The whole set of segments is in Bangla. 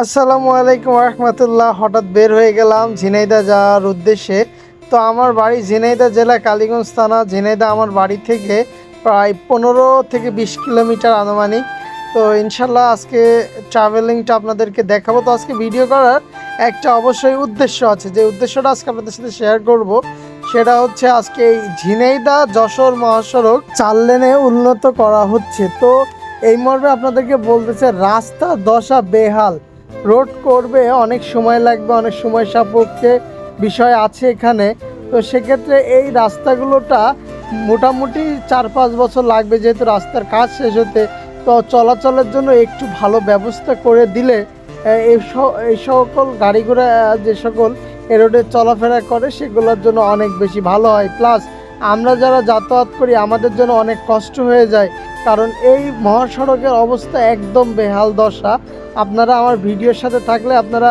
আসসালামু আলাইকুম রহমতুল্লাহ, হঠাৎ বের হয়ে গেলাম ঝিনাইদা যাওয়ার উদ্দেশ্যে। তো আমার বাড়ি ঝিনাইদা জেলা কালীগঞ্জ থানা। ঝিনাইদা আমার বাড়ি থেকে প্রায় পনেরো থেকে বিশ কিলোমিটার আনুমানিক। তো ইনশাল্লাহ আজকে ট্রাভেলিংটা আপনাদেরকে দেখাবো। তো আজকে ভিডিও করার একটা অবশ্যই উদ্দেশ্য আছে। যে উদ্দেশ্যটা আজকে আপনাদের সাথে শেয়ার করব, সেটা হচ্ছে আজকে এই ঝিনাইদা যশোর মহাসড়ক চার লেনে উন্নত করা হচ্ছে। তো এই মর্মে আপনাদেরকে বলতেছে রাস্তা দশা বেহাল। রোড করবে, অনেক সময় লাগবে, অনেক সময় সাপেক্ষে বিষয় আছে এখানে। তো সেক্ষেত্রে এই রাস্তাগুলোটা মোটামুটি চার পাঁচ বছর লাগবে, যেহেতু রাস্তার কাজ শেষ হতে। তো চলাচলের জন্য একটু ভালো ব্যবস্থা করে দিলে এই সকল গাড়ি ঘোড়া, যে সকল এ রোডে চলাফেরা করে, সেগুলোর জন্য অনেক বেশি ভালো হয়। প্লাস আমরা যারা যাতায়াত করি, আমাদের জন্য অনেক কষ্ট হয়ে যায়। কারণ এই মহাসড়কের অবস্থা একদম বেহাল দশা। আপনারা আমার ভিডিওর সাথে থাকলে আপনারা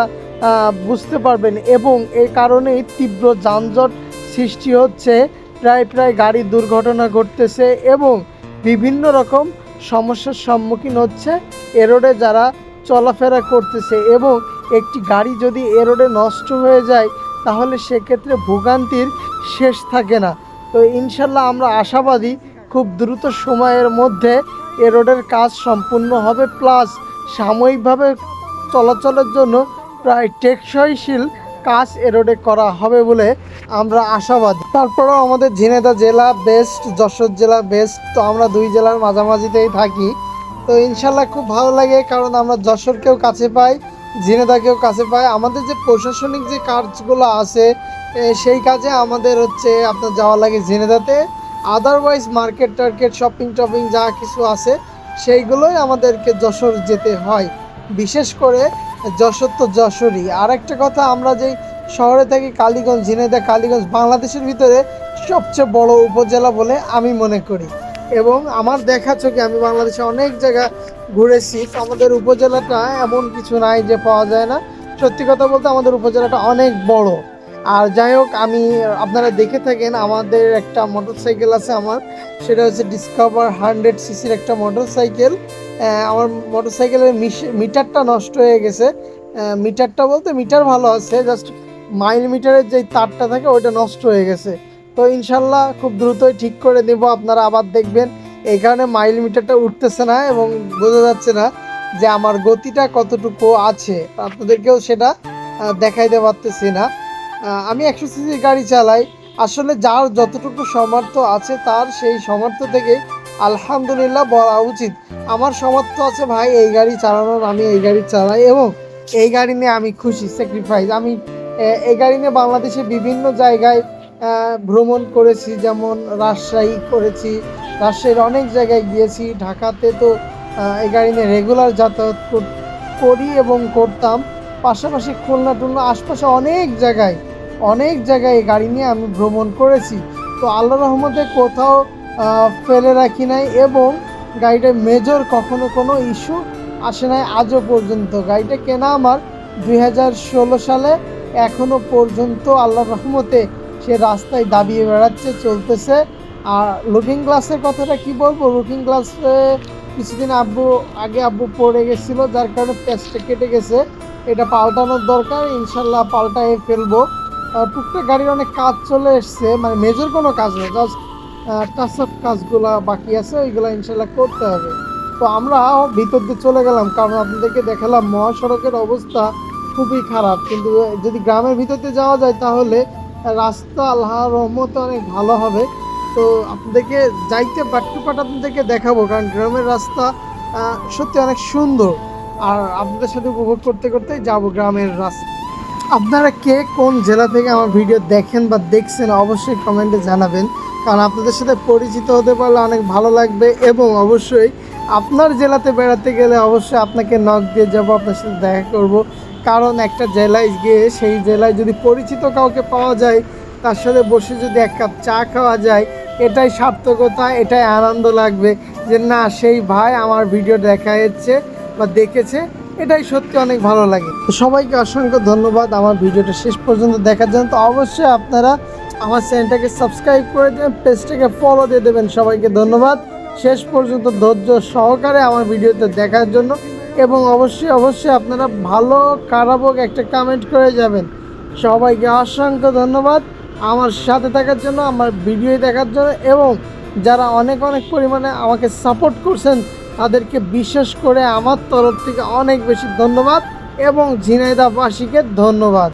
বুঝতে পারবেন। এবং এই কারণেই তীব্র যানজট সৃষ্টি হচ্ছে। প্রায় প্রায় গাড়ি দুর্ঘটনা ঘটতেছে এবং বিভিন্ন রকম সমস্যার সম্মুখীন হচ্ছে এ রোডে যারা চলাফেরা করতেছে। এবং একটি গাড়ি যদি এ রোডে নষ্ট হয়ে যায়, তাহলে সেক্ষেত্রে ভোগান্তির শেষ থাকে না। তো ইনশাল্লাহ আমরা আশাবাদী খুব দ্রুত সময়ের মধ্যে এ রোডের কাজ সম্পূর্ণ হবে, প্লাস সাময়িকভাবে চলাচলের জন্য প্রায় টেকসইশীল কাজ এ রোডে করা হবে বলে আমরা আশাবাদী। তারপরেও আমাদের ঝিনেদা জেলা বেস্ট যশোর জেলা বেস্ট তো আমরা দুই জেলার মাঝামাঝিতেই থাকি। তো ইনশাল্লাহ খুব ভালো লাগে, কারণ আমরা যশোরকেও কাছে পাই ঝিনেদাকেও কাছে পাই। আমাদের যে প্রশাসনিক যে কাজগুলো আছে সেই কাজে আমাদের হচ্ছে আপনার যাওয়া লাগে জেনেদাতে আদারওয়াইজ মার্কেট টার্কেট শপিং টপিং যা কিছু আছে, সেইগুলোই আমাদেরকে যশোর যেতে হয়। বিশেষ করে যশোর তো যশোরই। আর একটা কথা, আমরা যেই শহরে থাকি কালীগঞ্জ ঝিনাইদা কালীগঞ্জ, বাংলাদেশের ভিতরে সবচেয়ে বড় উপজেলা বলে আমি মনে করি। এবং আমার দেখা চোখে আমি বাংলাদেশে অনেক জায়গা ঘুরেছি আমাদের উপজেলাটা এমন কিছু নাই যে পাওয়া যায় না। সত্যি কথা বলতে আমাদের উপজেলাটা অনেক বড়। আর যাই হোক, আমি, আপনারা দেখে থাকেন, আমাদের একটা মোটর সাইকেল আছে আমার। সেটা হচ্ছে ডিসকভার হান্ড্রেড সিসির একটা মোটর সাইকেল আমার মোটর সাইকেলের মিটারটা নষ্ট হয়ে গেছে। মিটারটা বলতে মিটার ভালো আছে জাস্ট মাইল মিটারের যে তারটা থাকে, ওইটা নষ্ট হয়ে গেছে। তো ইনশাল্লাহ খুব দ্রুতই ঠিক করে দেবো আপনারা আবার দেখবেন। এই কারণে মাইল মিটারটা উঠতেছে না এবং বোঝা যাচ্ছে না যে আমার গতিটা কতটুকু আছে। আপনাদেরকেও সেটা দেখাইতে পারতেছি না। আমি একশো সিসির গাড়ি চালাই। আসলে যার যতটুকু সামর্থ্য আছে তার সেই সামর্থ্য থেকে আলহামদুলিল্লাহ বলা উচিত। আমার সামর্থ্য আছে, ভাই, এই গাড়ি চালানোর, আমি এই গাড়ি চালাই এবং এই গাড়ি নিয়ে আমি খুশি স্যাক্রিফাইস আমি এই গাড়ি নিয়ে বাংলাদেশে বিভিন্ন জায়গায় ভ্রমণ করেছি, যেমন রাজশাহী করেছি, রাজশাহীর অনেক জায়গায় গিয়েছি, ঢাকাতে তো এই গাড়ি নিয়ে রেগুলার যাতায়াত কর- করি এবং করতাম। পাশাপাশি খুলনা টুলনা আশপাশে অনেক জায়গায় অনেক জায়গায় এই গাড়ি নিয়ে আমি ভ্রমণ করেছি। তো আল্লাহ রহমতে কোথাও ফেলে রাখি নাই এবং গাড়িটার মেজর কখনো কোনো ইস্যু আসে নাই আজও পর্যন্ত। গাড়িটা কেনা আমার দুই হাজার ষোলো সালে এখনও পর্যন্ত আল্লাহ রহমতে সে রাস্তায় দাবিয়ে বেড়াচ্ছে, চলতেছে। আর লুকিং গ্লাসের কথাটা কি বলব? লুকিং গ্লাসে কিছুদিন আব্বু, আগে আব্বু পড়ে গেছিল, যার কারণে প্যাচটা কেটে গেছে। এটা পাল্টানোর দরকার ইনশাল্লাহ পাল্টায় ফেলব। টুকটাক গাড়ির অনেক কাজ চলে এসছে মানে মেজর কোনো কাজ নেই জাস্ট টাচ আপ কাজগুলা বাকি আছে ওইগুলো ইনশাল্লাহ করতে হবে। তো আমরা ভিতর দিয়ে চলে গেলাম, কারণ আপনাদেরকে দেখালাম মহাসড়কের অবস্থা খুবই খারাপ। কিন্তু যদি গ্রামের ভিতর দিয়ে যাওয়া যায় তাহলে রাস্তা আল্লাহ রহমতে অনেক ভালো হবে। তো আপনাদেরকে যাইতে বাট্টু পাট আপনাদেরকে দেখাবো, কারণ গ্রামের রাস্তা সত্যি অনেক সুন্দর। আর আপনাদের সাথে উপভোগ করতে করতে যাব গ্রামের রাস্তা। আপনারা কে কোন জেলা থেকে আমার ভিডিও দেখেন বা দেখছেন, অবশ্যই কমেন্টে জানাবেন। কারণ আপনাদের সাথে পরিচিত হতে পারলে অনেক ভালো লাগবে এবং অবশ্যই আপনার জেলাতে বেড়াতে গেলে অবশ্যই আপনাকে নক দিয়ে যাব, আপনার সাথে দেখা করব। কারণ একটা জেলায় গিয়ে সেই জেলায় যদি পরিচিত কাউকে পাওয়া যায়, তার সাথে বসে যদি এক কাপ চা খাওয়া যায়, এটাই সার্থকতা, এটাই আনন্দ লাগবে যে না, সেই ভাই আমার ভিডিও দেখা যাচ্ছে বা দেখেছে। এটাই সত্যি অনেক ভালো লাগে। সবাইকে অসংখ্য ধন্যবাদ আমার ভিডিওটা শেষ পর্যন্ত দেখার জন্য। তো অবশ্যই আপনারা আমার চ্যানেলটাকে সাবস্ক্রাইব করে দেবেন, পেজটাকে ফলো দিয়ে দেবেন সবাইকে ধন্যবাদ। শেষ পর্যন্ত ধৈর্য সহকারে আমার ভিডিওতে দেখার জন্য এবং অবশ্যই অবশ্যই আপনারা ভালো কারাবক একটা কমেন্ট করে যাবেন। সবাইকে অসংখ্য ধন্যবাদ আমার সাথে থাকার জন্য, আমার ভিডিও দেখার জন্য এবং যারা অনেক অনেক পরিমাণে আমাকে সাপোর্ট করছেন তাদেরকে বিশেষ করে আমার তরফ থেকে অনেক বেশি ধন্যবাদ এবং ঝিনাইদাবাসীকে ধন্যবাদ।